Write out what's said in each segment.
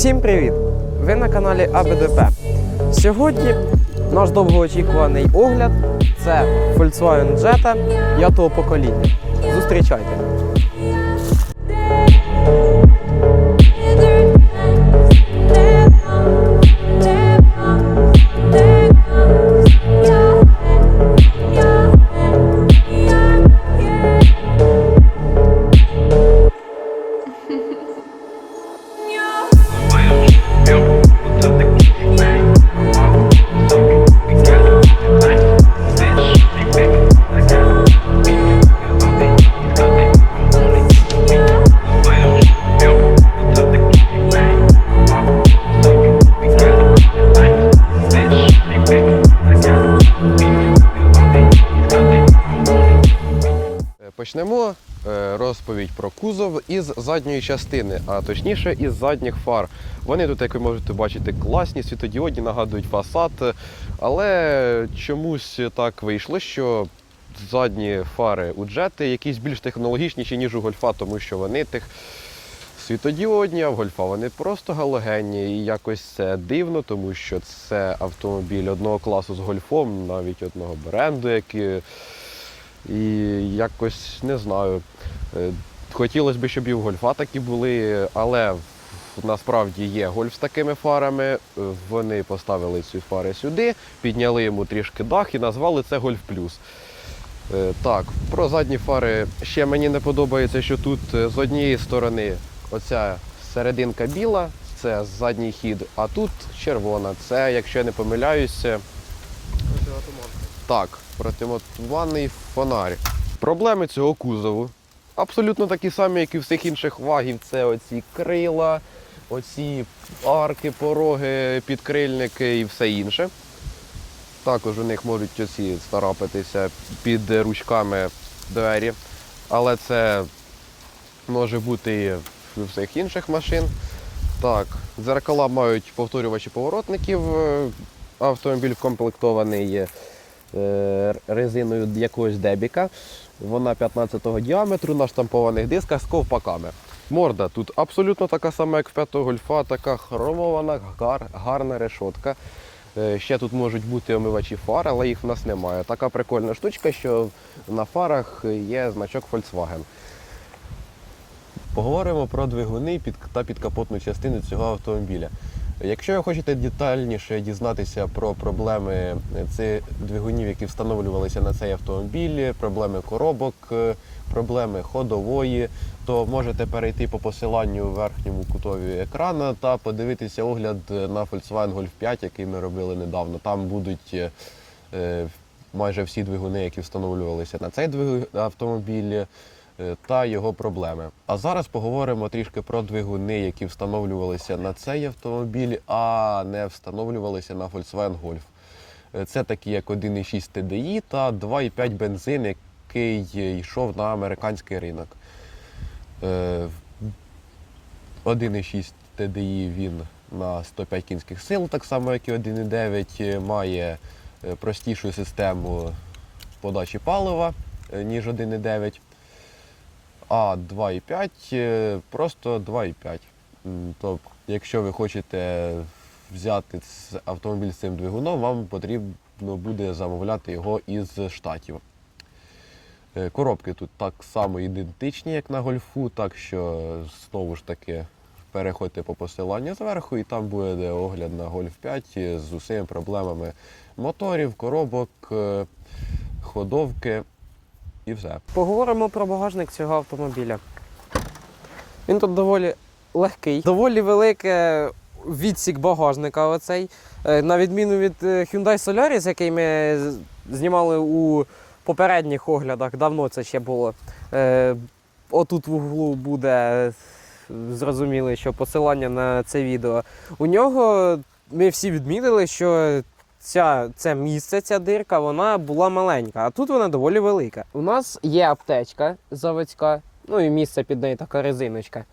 Всім привіт! Ви на каналі АБДП. Сьогодні наш довгоочікуваний огляд це Volkswagen Jetta 5 покоління. Зустрічайте! Почнемо е, розповідь про кузов із задньої частини, а точніше із задніх фар. Вони тут, як ви можете бачити, класні, світодіодні, нагадують фасад. Але чомусь так вийшло, що задні фари у джети якісь більш технологічніші, ніж у гольфа, тому що вони тих світодіодні, а в гольфа вони просто галогенні. І якось це дивно, тому що це автомобіль одного класу з гольфом, навіть одного бренду, який. І якось не знаю. е, Хотілося б, щоб і в гольфа такі були, але насправді є гольф з такими фарами. Е, Вони поставили ці фари сюди, підняли йому трішки дах і назвали це Гольф Плюс. Е, Так, про задні фари ще мені не подобається, що тут з однієї сторони оця серединка біла, це задній хід, а тут червона. Це, якщо я не помиляюся, так, противотуманний фонарь. Проблеми цього кузову абсолютно такі самі, як і всіх інших вагів. Це оці крила, оці арки, пороги, підкрильники і все інше. Також у них можуть оці старапитися під ручками двері. Але це може бути і в всіх інших машин. Так, дзеркала мають повторювачі поворотників. Е, Автомобіль вкомплектований е, резиною якогось дебіка. Вона 15-го діаметру на штампованих дисках з ковпаками. Морда тут абсолютно така сама, як в 5-го гольфа, така хромована, гар, гарна решотка. Е, Ще тут можуть бути омивачі фар, але їх в нас немає. Така прикольна штучка, що на фарах є значок Volkswagen. Поговоримо про двигуни та підкапотну частину цього автомобіля. Якщо ви хочете детальніше дізнатися про проблеми е, цих двигунів, які встановлювалися на цей автомобіль, проблеми коробок, е, проблеми ходової, то можете перейти по посиланню в верхньому кутові екрана та подивитися огляд на Volkswagen Golf 5, який ми робили недавно. Там будуть е, майже всі двигуни, які встановлювалися на цей автомобіль та його проблеми. А зараз поговоримо трішки про двигуни, які встановлювалися на цей автомобіль, а не встановлювалися на Volkswagen Golf. Е, Це такі як 1,6 TDI та 2,5 бензин, який е, йшов на американський ринок. Е, 1,6 TDI він на 105 кінських сил, так само як і 1,9, е, має е, простішу систему подачі палива, е, ніж 1,9. А 2,5 е, просто 2,5. Тобто, якщо ви хочете взяти автомобіль з цим двигуном, вам потрібно буде замовляти його із штатів. Е, Коробки тут так само ідентичні, як на гольфу, так що знову ж таки переходьте по посиланню зверху, і там буде огляд на Golf 5 з усіма проблемами моторів, коробок, е, ходовки і все. Поговоримо про багажник цього автомобіля. Він тут доволі легкий, доволі велике відсік багажника. Оцей. Е, На відміну від е, Hyundai Solaris, який ми знімали у попередніх оглядах, давно це ще було. Е, Отут в углу буде зрозуміли, що посилання на це відео. У нього ми всі відмітили, що ця, це місце, ця дирка, вона була маленька, а тут вона доволі велика. У нас є аптечка заводська, ну і місце під нею така резиночка.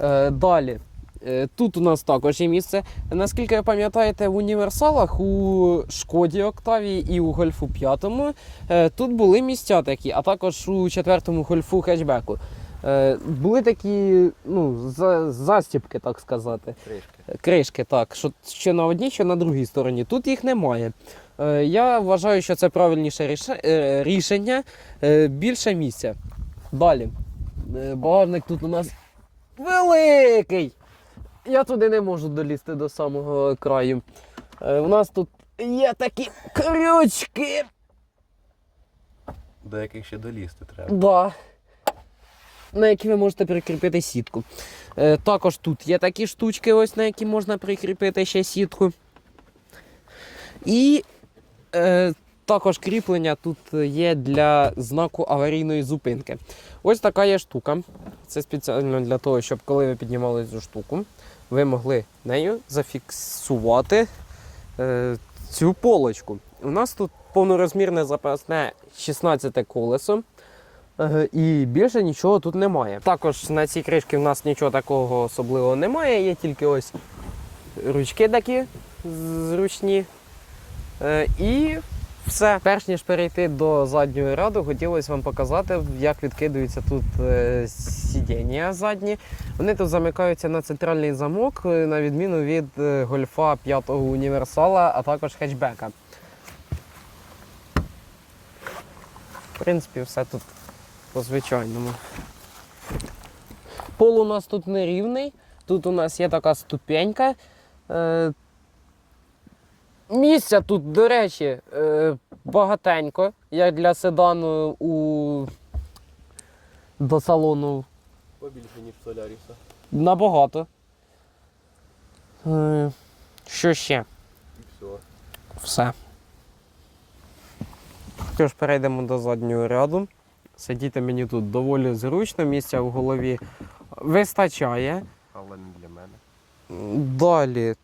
Е, далі. Е, Тут у нас також є місце. Наскільки ви пам'ятаєте, в універсалах у Шкоді Октавії і у Гольфу 5 е, тут були місця такі, а також у четвертому Гольфу хетчбеку. Е, були такі ну, за, застіпки, так сказати. Трішки. Кришки, так, що, що на одній, що на другій стороні. Тут їх немає. Е, я вважаю, що це правильніше е, рішення. Більше місця. Далі. Багажник тут у нас великий. Я туди не можу долізти до самого краю. У нас тут є такі крючки. До яких ще долізти треба. Да. На які ви можете прикріпити сітку. Е, також тут є такі штучки, ось на які можна прикріпити ще сітку. І е, також кріплення тут є для знаку аварійної зупинки. Ось така є штука. Це спеціально для того, щоб коли ви піднімали цю штуку, ви могли нею зафіксувати е, цю полочку. У нас тут повнорозмірне запасне 16 колесо. І більше нічого тут немає. Також на цій кришці в нас нічого такого особливого немає, є тільки ось ручки такі зручні. Е, І все. Перш ніж перейти до заднього ряду, хотілося вам показати, як відкидуються тут е, сидіння задні. Вони тут замикаються на центральний замок, е, на відміну від гольфа 5-го універсала, а також хетчбека. В принципі, все тут по звичайному. Пол у нас тут нерівний. Тут у нас є така ступенька. Е, місця тут, до речі, е, багатенько, як для седану у... до салону Побільше, ніж Соляріса. набагато. Е, що ще? І все. Все. Тож перейдемо до заднього ряду. Сидіти мені тут доволі зручно, місця в голові вистачає. Але не для мене. Далі.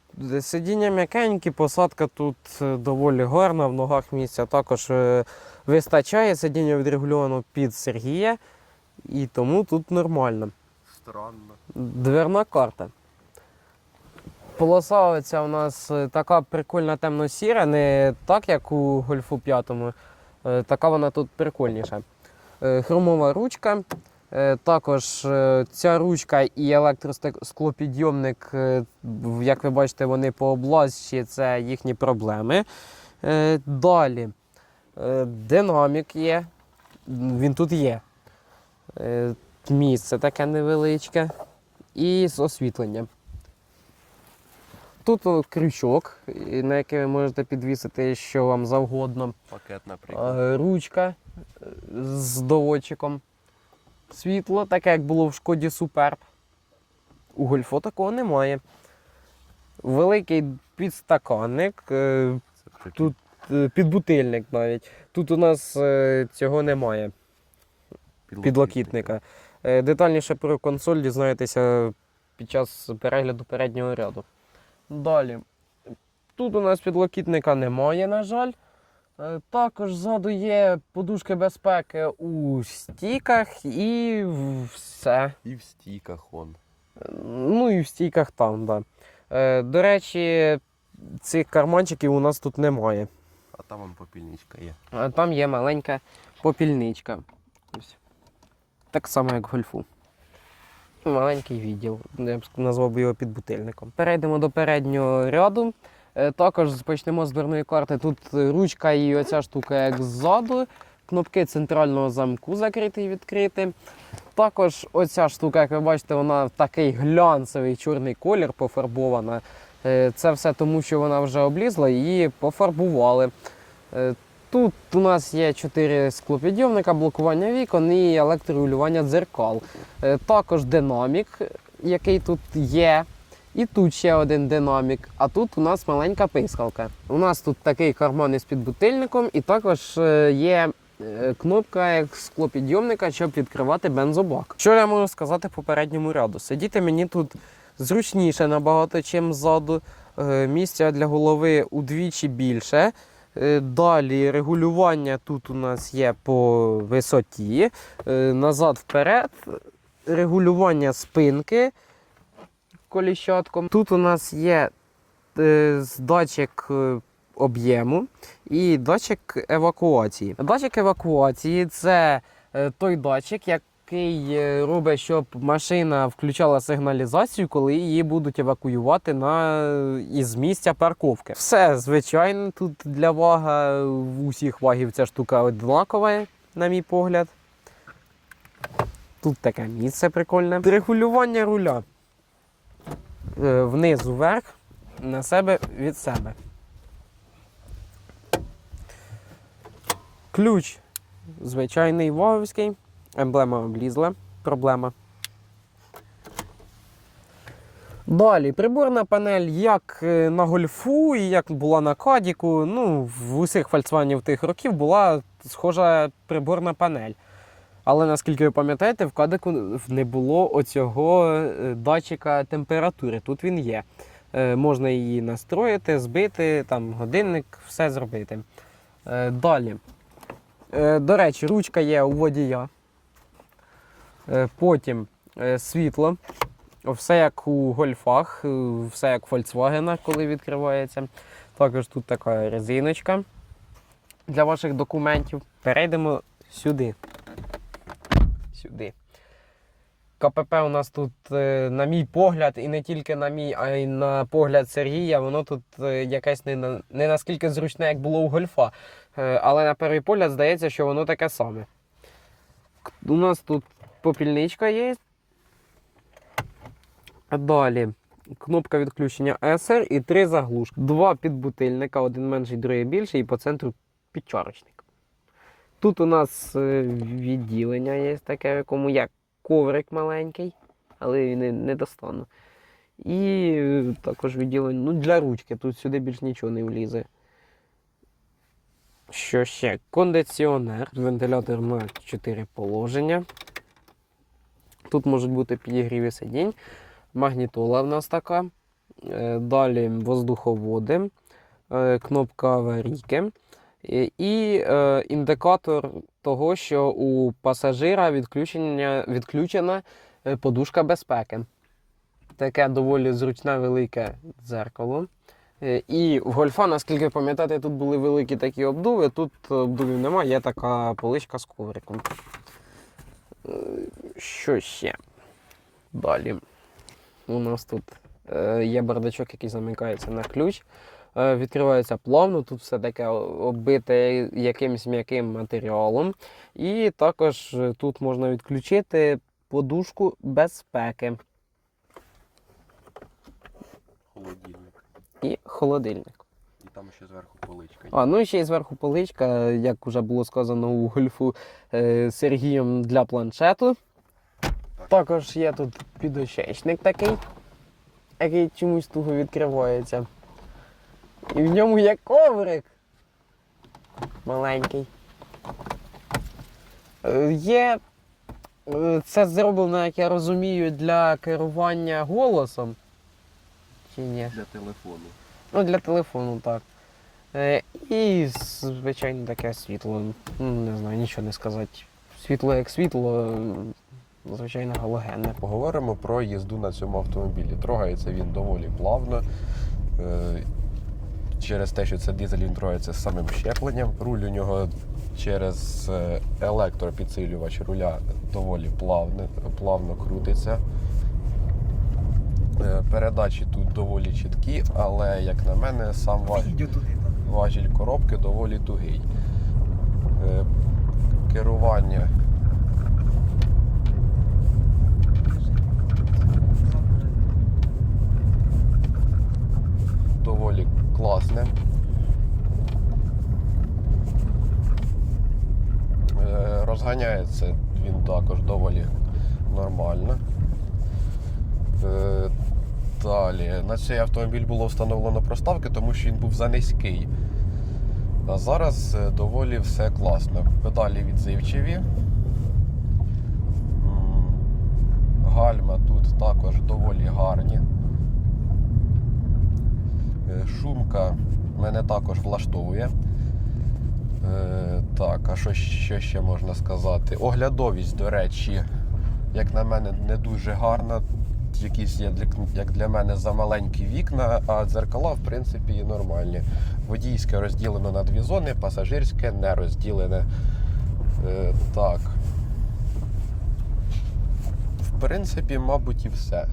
Сидіння м'якенькі, посадка тут е, доволі гарна, в ногах місця також е, вистачає. Сидіння відрегульовано під Сергія, і тому тут нормально. Странно. Дверна карта. Полоса оця у нас е, така прикольна темно-сіра, не так, як у Гольфу 5. Е, Така вона тут прикольніша. Е, Хромова ручка. Е, Також е, ця ручка і електросклопідйомник, як ви бачите, вони по облазці, це їхні проблеми. Далі. Динамік є. Він тут є. Місце таке невеличке і з освітленням. Тут крючок, на який ви можете підвісити що вам завгодно. Пакет, наприклад. Ручка з доводчиком. Світло, таке як було в шкоді Суперб. У гольфо такого немає. Великий підстаканник, е, тут е, підбутильник навіть. Тут у нас е, цього немає підлокітника. Детальніше про консоль дізнаєтеся під час перегляду переднього ряду. Далі. Тут у нас підлокітника немає, на жаль. Е, Також ззаду є подушки безпеки у стійках і все. І в стійках он. Ну і в стійках там, так. Да. Е, До речі, цих карманчиків у нас тут немає. А там вон попільничка є. А Там є маленька попільничка. Ось. Так само, як в гольфу. Маленький відділ. Я б назвав би його підбутильником. Перейдемо до переднього ряду. Е, Також почнемо з дверної карти. Тут ручка і оця штука як ззаду. Кнопки центрального замку закрити і відкрити. Також оця штука, як ви бачите, вона в такий глянцевий чорний колір пофарбована. Е, Це все тому, що вона вже облізла, її пофарбували. Е, Тут у нас є 4 склопідйомника, блокування вікон і електрорегулювання дзеркал. Також динамік, який тут є. І тут ще один динамік. А тут у нас маленька пискалка. У нас тут такий карман із підбутильником, і також е, є е, кнопка як склопідйомника, щоб відкривати бензобак. Що я можу сказати по передньому ряду? Сидіти мені тут зручніше набагато, чим ззаду. Е, Місця для голови удвічі більше. Далі регулювання тут у нас є по висоті. Е, Назад вперед. Регулювання спинки коліщатком. Тут у нас є е, датчик е, об'єму і датчик евакуації. Датчик евакуації це е, той датчик, як який робить, щоб машина включала сигналізацію, коли її будуть евакуювати на із місця парковки. Все звичайно, тут для вага в усіх вагів ця штука однакова, на мій погляд. Тут таке місце прикольне. Регулювання руля. Е, Внизу вверх, на себе від себе. Ключ звичайний ваговський. Емблема облізла. Проблема. Далі, приборна панель як е, на гольфу і як була на кадіку. Ну, в усіх Volkswagen тих років була схожа приборна панель. Але наскільки ви пам'ятаєте, в кадику не було оцього е, датчика температури. Тут він є. Е, Можна її настроїти, збити, там годинник, все зробити. Е, Далі. До речі, ручка є у водія. Потім світло. Все як у гольфах, все як в Volkswagen, коли відкривається. Також тут така резиночка для ваших документів. Перейдемо сюди. Сюди. КПП у нас тут, е, на мій погляд, і не тільки на мій, а й на погляд Сергія, воно тут е, якесь не, не наскільки зручне, як було у гольфа. Е, Але на перший погляд здається, що воно таке саме. У нас тут попільничка є. Далі кнопка відключення SR і три заглушки. Два підбутильника, один менший, другий більший, і по центру підчарочник. Тут у нас е, відділення є таке, в якому є коврик маленький, але він не, достану. І е, також відділення ну, для ручки, тут сюди більш нічого не влізе. Що ще? Кондиціонер, вентилятор на 4 положення. Тут можуть бути підігріві сидінь. Магнітола в нас така. Е, Далі воздуховоди, кнопка аварійки. І- е, індикатор того, що у пасажира відключення, відключена е, подушка безпеки. Таке доволі зручне велике дзеркало. Е, І в гольфа, наскільки пам'ятаєте, тут були великі такі обдуви, тут обдувів немає, є така поличка з ковриком. Е, Що ще? Далі. У нас тут е, є бардачок, який замикається на ключ. Е, відкривається плавно, тут все таке оббите якимось м'яким матеріалом. І також е, тут можна відключити подушку безпеки Холодильник. і холодильник. І там ще зверху поличка. А, ну і ще й зверху поличка, як вже було сказано у гольфу е, Сергієм для планшету. Також є тут підочечник такий, який чомусь туго відкривається. І в ньому є коврик. Маленький. Е, Є. е, Це зроблено, як я розумію, для керування голосом. Чи ні? Для телефону. Ну, для телефону, так. Е, і, звичайно, таке світло. Ну, не знаю, нічого не сказати. Світло як світло, звичайно, галогенне. Поговоримо про їзду на цьому автомобілі. Трогається він доволі плавно. Через те, що це дизель, він трогається з самим щепленням. Руль у нього через е, електропідсилювач руля доволі плавно, плавно крутиться. Е, Передачі тут доволі чіткі, але, як на мене, сам важіль, важіль коробки доволі тугий. Е, Керування доволі класне. Е, Розганяється він також доволі нормально. Е, Далі. На цей автомобіль було встановлено проставки, тому що він був занизький. А зараз е, доволі все класно. Педалі відзивчиві. Гальма тут також доволі гарні. Е, Шумка мене також влаштовує. Е, так, а що, що ще можна сказати? Оглядовість, до речі, як на мене, не дуже гарна. Якісь є як для мене замаленькі вікна, а дзеркала, в принципі, нормальні. Водійське розділено на дві зони, пасажирське не розділене. Е, так. принципі, мабуть, і все.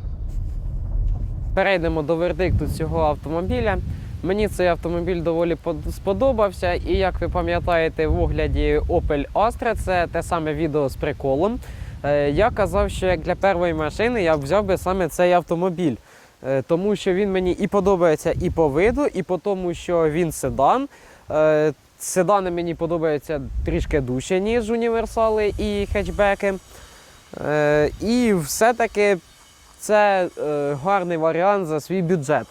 Перейдемо до вердикту цього автомобіля. Мені цей автомобіль доволі сподобався, і як ви пам'ятаєте, в огляді Opel Astra, це те саме відео з приколом. е, Я казав, що як для першої машини я взяв би саме цей автомобіль, Е, тому що він мені і подобається і по виду, і по тому, що він седан. Е, Седани мені подобаються трішки дужче, ніж універсали і хетчбеки. І все-таки це гарний варіант за свій бюджет.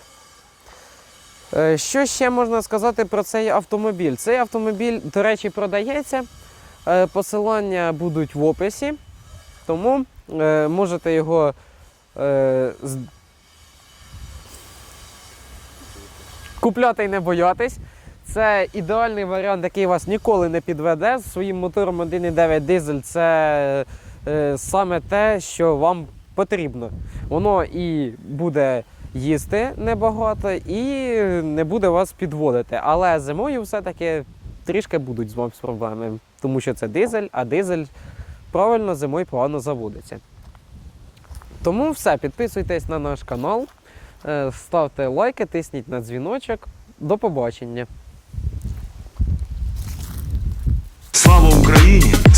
Е, Що ще можна сказати про цей автомобіль? Цей автомобіль, до речі, продається. Е, Посилання будуть в описі, тому е, можете його купляти і не боятись. Це ідеальний варіант, який вас ніколи не підведе. З своїм мотором 1,9 дизель це саме те, що вам потрібно. Воно і буде їсти небагато, і не буде вас підводити. Але зимою все-таки трішки будуть з вами проблеми, тому що це дизель, а дизель правильно зимою погано заводиться. Тому все, підписуйтесь на наш канал, е, ставте лайки, тисніть на дзвіночок. До побачення! Слава Україні,